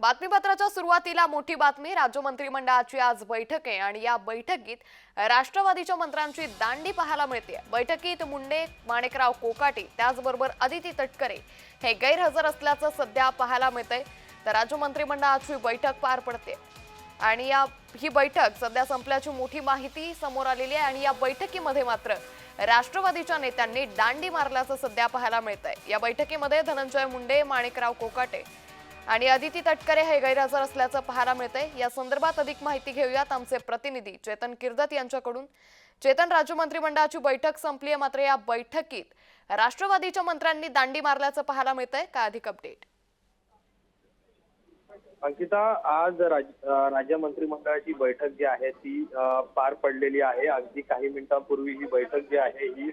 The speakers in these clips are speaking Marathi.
बातमीपत्राच्या सुरुवातीला मोठी बातमी राज्य मंत्रिमंडळाची आज बैठक आहे आणि या बैठकीत राष्ट्रवादीच्या मंत्र्यांची दांडी पाहायला मिळते बैठकीत मुंडे माणिकराव कोकाटे त्याचबरोबर अदिती तटकरे हे गैरहजर असल्याचं सध्या पाहायला मिळतंय. तर राज्य मंत्रिमंडळाची बैठक पार पडते. आणि या ही बैठक सध्या संपल्याची मोठी माहिती समोर आलेली आहे आणि या बैठकीमध्ये मात्र राष्ट्रवादीच्या नेत्यांनी दांडी मारल्याचं सध्या पाहायला मिळतंय. या बैठकीमध्ये धनंजय मुंडे माणिकराव कोकाटे आणि अदिती तटकरे हे गैरहजर असल्याचं पाहायला मिळतंय. या संदर्भात अधिक माहिती घेऊयात आमचे प्रतिनिधी चेतन किर्दत यांच्याकडून. चेतन राज्य मंत्रिमंडळाची बैठक संपली आहे मात्र या बैठकीत राष्ट्रवादीच्या मंत्र्यांनी दांडी मारल्याचं पाहायला मिळतंय. काय अधिक अपडेट अंकिता आज राज राज्य मंत्रिमंडळाची बैठक जी आहे ती पार पडलेली आहे. अगदी काही मिनिटांपूर्वी ही बैठक जी आहे ही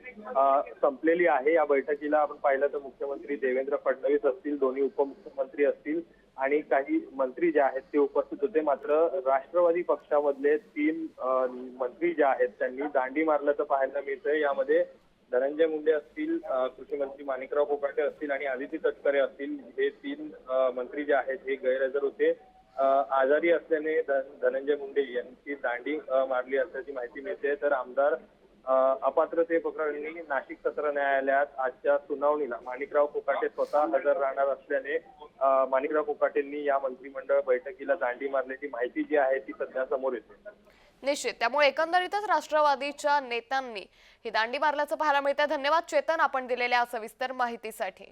संपलेली आहे. या बैठकीला आपण पाहिलं तर मुख्यमंत्री देवेंद्र फडणवीस असतील दोन्ही उपमुख्यमंत्री असतील आणि काही मंत्री जे आहेत ते उपस्थित होते. मात्र राष्ट्रवादी पक्षामधले तीन मंत्री जे आहेत त्यांनी दांडी मारल्याचं पाहायला मिळतंय. यामध्ये धनंजय मुंडे असतील कृषी मंत्री माणिकराव कोकाटे असतील आणि आदिती तटकरे असतील. हे तीन मंत्री जे आहेत हे गैरहजर होते. आजारी असल्याने धनंजय मुंडे यांची दांडी मारली असल्याची माहिती मिळते. तर आमदार अपात्रते प्रकरणी नाशिक सत्र न्यायालयात आजच्या सुनावणीला माणिकराव कोकाटे स्वतः हजर राहणार असल्याने माणिकराव कोकाटेंनी या मंत्रिमंडळ बैठकीला दांडी मारल्याची माहिती जी आहे ती सध्या समोर येते. निश्चित. त्यामुळे एकंदरीतच राष्ट्रवादीच्या नेत्यांनी ही दांडी मारल्याचं पाहायला मिळतं धन्यवाद चेतन आपण दिलेल्या सविस्तर माहितीसाठी.